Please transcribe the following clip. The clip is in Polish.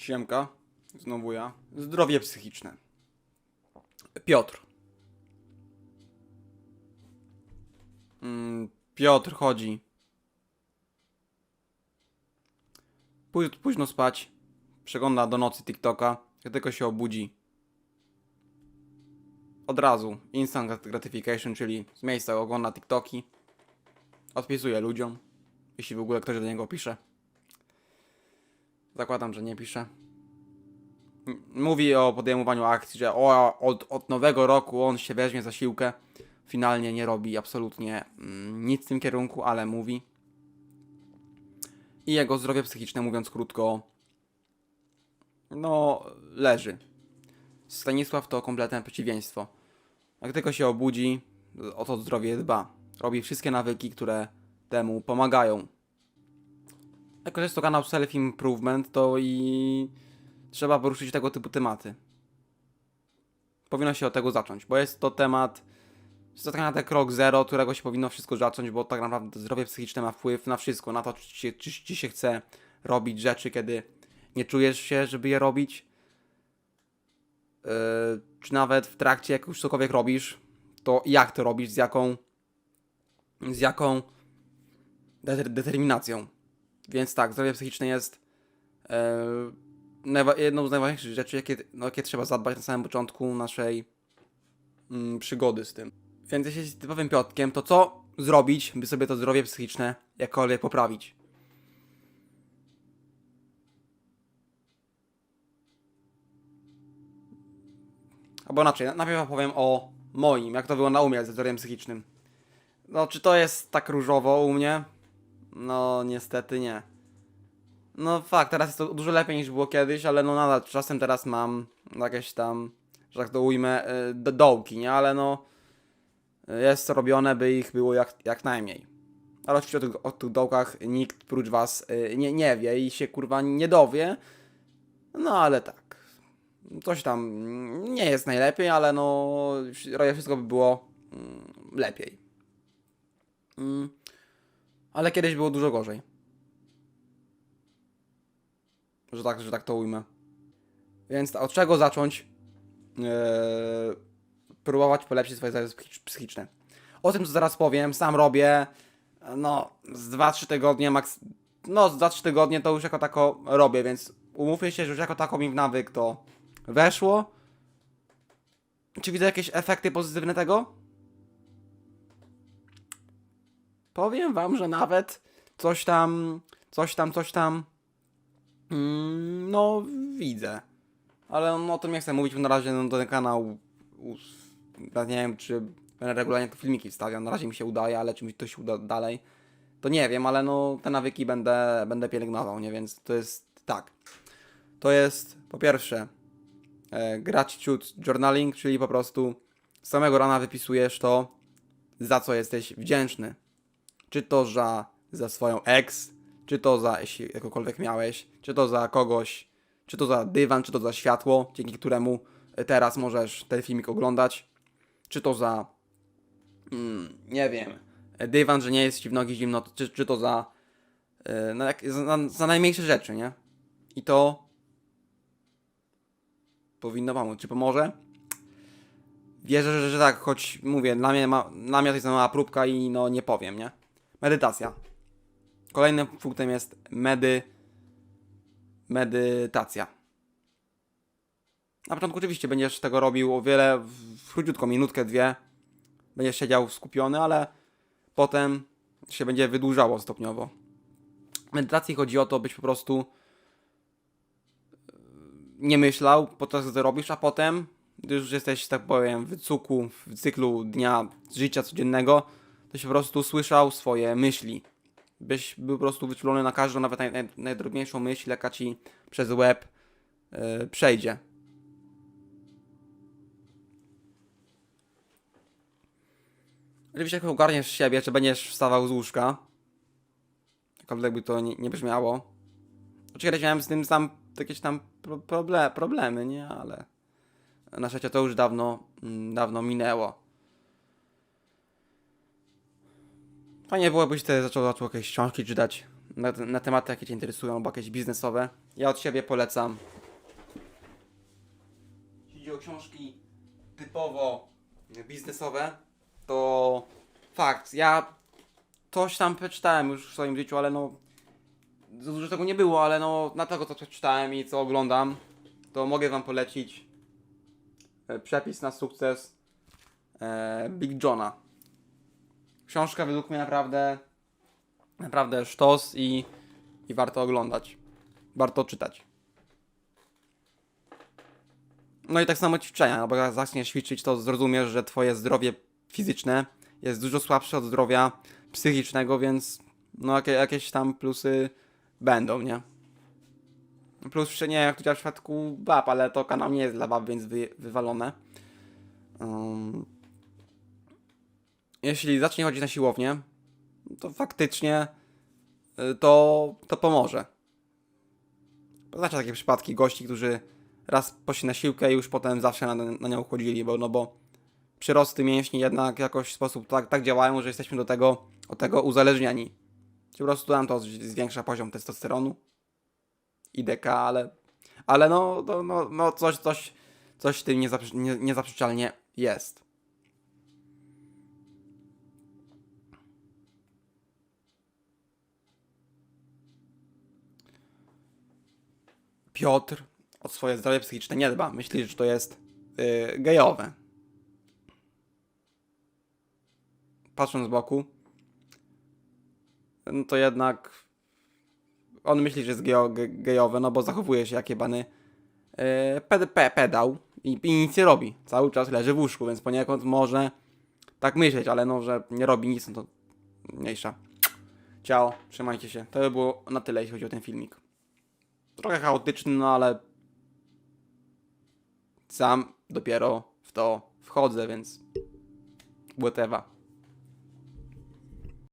Siemka, znowu ja. Zdrowie psychiczne. Piotr. Mm, Piotr chodzi. Późno spać. Przegląda do nocy TikToka. Jak tylko się obudzi. Od razu. Instant gratification, czyli z miejsca ogląda TikToki. Odpisuje ludziom. Jeśli w ogóle ktoś do niego pisze. Zakładam, że nie pisze. Mówi o podejmowaniu akcji, że o, od, od nowego roku on się weźmie za siłkę. Finalnie nie robi absolutnie mm, nic w tym kierunku, ale mówi. I jego zdrowie psychiczne, mówiąc krótko, no, leży. Stanisław to kompletne przeciwieństwo. Jak tylko się obudzi, o to zdrowie dba. Robi wszystkie nawyki, które temu pomagają. Jako, że jest to kanał self-improvement, to i trzeba poruszyć tego typu tematy. Powinno się od tego zacząć, bo jest to temat, jest to tak naprawdę krok zero, którego się powinno wszystko zacząć, bo tak naprawdę zdrowie psychiczne ma wpływ na wszystko, na to, czy czy ci się chce robić rzeczy, kiedy nie czujesz się, żeby je robić, yy, czy nawet w trakcie, jak już cokolwiek robisz, to jak to robisz, z jaką, z jaką deter- determinacją. Więc tak, zdrowie psychiczne jest e, jedną z najważniejszych rzeczy, jakie, no, jakie trzeba zadbać na samym początku naszej mm, przygody z tym. Więc jeśli jesteś typowym piotkiem, to co zrobić, by sobie to zdrowie psychiczne jakkolwiek poprawić? Albo inaczej, najpierw opowiem o moim, jak to wygląda u mnie ze zdrowiem psychicznym. No, czy to jest tak różowo u mnie? No, niestety nie. No fakt, teraz jest to dużo lepiej niż było kiedyś, ale no nadal czasem teraz mam jakieś tam, że tak to ujmę, y, do- dołki, nie? Ale no jest to robione, by ich było jak, jak najmniej. Ale oczywiście o tych, o tych dołkach nikt prócz was y, nie, nie wie i się kurwa nie dowie. No ale tak. Coś tam nie jest najlepiej, ale no robię wszystko, by było mm, lepiej. Mm. Ale kiedyś było dużo gorzej. Że tak, że tak to ujmę. Więc od czego zacząć eee, próbować polepszyć swoje zdrowie psychicz- psychiczne? O tym, co zaraz powiem, sam robię. No, z 2-3 tygodnie, maks. No, z 2-3 tygodnie to już jako tako robię, więc umówmy się, że już jako tako mi w nawyk to weszło. Czy widzę jakieś efekty pozytywne tego? Powiem wam, że nawet coś tam, coś tam, coś tam, mm, no widzę. Ale no, o tym nie chcę mówić, bo na razie no, ten kanał, us- nie wiem czy będę regularnie tu filmiki wstawiał, na razie mi się udaje, ale czy mi to się uda dalej, to nie wiem, ale no te nawyki będę, będę pielęgnował, nie, więc to jest tak. To jest po pierwsze e, gratitude journaling, czyli po prostu z samego rana wypisujesz to, za co jesteś wdzięczny czy to za, za swoją ex, czy to za, jeśli jakokolwiek miałeś, czy to za kogoś, czy to za dywan, czy to za światło, dzięki któremu teraz możesz ten filmik oglądać, czy to za, mm, nie wiem, dywan, że nie jest ci w nogi zimno, czy, czy to za, yy, no jak, za, za najmniejsze rzeczy, nie? I to powinno pomóc. Czy pomoże? Wierzę, że, że tak, choć mówię, dla mnie, ma, dla mnie to jest mała próbka i no nie powiem, nie? Medytacja. Kolejnym punktem jest medy... medytacja. Na początku oczywiście będziesz tego robił o wiele, w króciutko, minutkę, dwie. Będziesz siedział skupiony, ale potem się będzie wydłużało stopniowo. W medytacji chodzi o to, byś po prostu e, nie myślał podczas gdy robisz, a potem, gdy już jesteś, tak powiem, w cuku, w cyklu dnia życia codziennego, się po prostu słyszał swoje myśli. Byś był po prostu wyczulony na każdą, nawet naj, naj, najdrobniejszą myśl, jaka ci przez łeb yy, przejdzie. Oczywiście jak ogarniesz siebie, czy będziesz wstawał z łóżka, jakkolwiek by to nie, nie brzmiało. Oczywiście miałem z tym sam jakieś tam pro, proble, problemy, nie? Ale na szczęście to już dawno, mm, dawno minęło. Fajnie byłobyś wtedy zaczął, zaczął jakieś książki czytać na, na tematy, jakie Cię interesują, albo jakieś biznesowe. Ja od siebie polecam książki typowo biznesowe, to fakt, ja coś tam przeczytałem już w swoim życiu, ale no dużo tego nie było, ale no na tego co przeczytałem i co oglądam, to mogę wam polecić e, przepis na sukces e, Big Johna. Książka według mnie naprawdę naprawdę sztos i, i warto oglądać. Warto czytać. No i tak samo ćwiczenia, no bo jak zaczniesz ćwiczyć, to zrozumiesz, że twoje zdrowie fizyczne jest dużo słabsze od zdrowia psychicznego, więc no jakie, jakieś tam plusy będą, nie? Plus nie jak chociaż w przypadku bab, ale to kanał nie jest dla bab, więc wy, wywalone. Um, jeśli zacznie chodzić na siłownię, to faktycznie y, to, to pomoże. Znaczy takie przypadki gości, którzy raz poszli na siłkę i już potem zawsze na, na nią chodzili, bo, no bo przyrosty mięśni jednak jakoś w sposób tak, tak działają, że jesteśmy do tego, od tego uzależnieni. Po prostu nam to zwiększa poziom testosteronu i DK, ale, ale no, no, no, no coś, coś, coś w tym nie, niezaprzeczalnie jest. Piotr o swoje zdrowie psychiczne nie dba. Myśli, że to jest yy, gejowe. Patrząc z boku, no to jednak on myśli, że jest ge, gejowe, no bo zachowuje się jak jebany yy, ped, pe, pedał i, i nic nie robi. Cały czas leży w łóżku, więc poniekąd może tak myśleć, ale no, że nie robi nic, no to mniejsza. Ciao, trzymajcie się. To by było na tyle, jeśli chodzi o ten filmik. Trochę chaotyczny, no ale sam dopiero w to wchodzę, więc whatever.